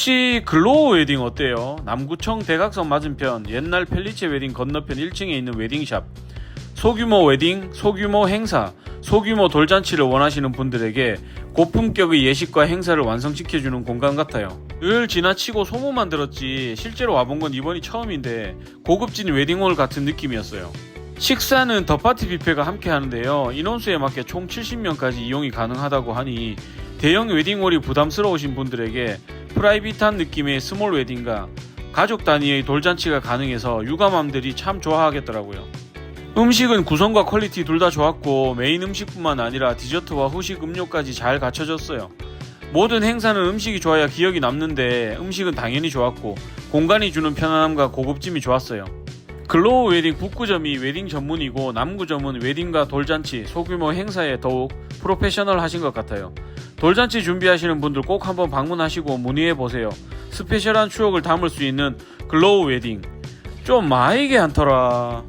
혹시 글로우 웨딩 어때요? 남구청 대각선 맞은편 옛날 펠리체 웨딩 건너편 1층에 있는 웨딩샵 소규모 웨딩, 소규모 행사, 소규모 돌잔치를 원하시는 분들에게 고품격의 예식과 행사를 완성시켜주는 공간 같아요. 늘 지나치고 소문만 들었지 실제로 와본 건 이번이 처음인데 고급진 웨딩홀 같은 느낌이었어요. 식사는 더파티 뷔페가 함께 하는데요. 인원수에 맞게 총 70명까지 이용이 가능하다고 하니 대형 웨딩홀이 부담스러우신 분들에게 프라이빗한 느낌의 스몰 웨딩과 가족 단위의 돌잔치가 가능해서 육아맘들이 참 좋아하겠더라고요. 음식은 구성과 퀄리티 둘 다 좋았고 메인 음식뿐만 아니라 디저트와 후식 음료까지 잘 갖춰졌어요. 모든 행사는 음식이 좋아야 기억이 남는데 음식은 당연히 좋았고 공간이 주는 편안함과 고급짐이 좋았어요. 글로우 웨딩 북구점이 웨딩 전문이고 남구점은 웨딩과 돌잔치, 소규모 행사에 더욱 프로페셔널 하신 것 같아요. 돌잔치 준비하시는 분들 꼭 한번 방문하시고 문의해 보세요. 스페셜한 추억을 담을 수 있는 글로우 웨딩. 좀 마이게 않더라.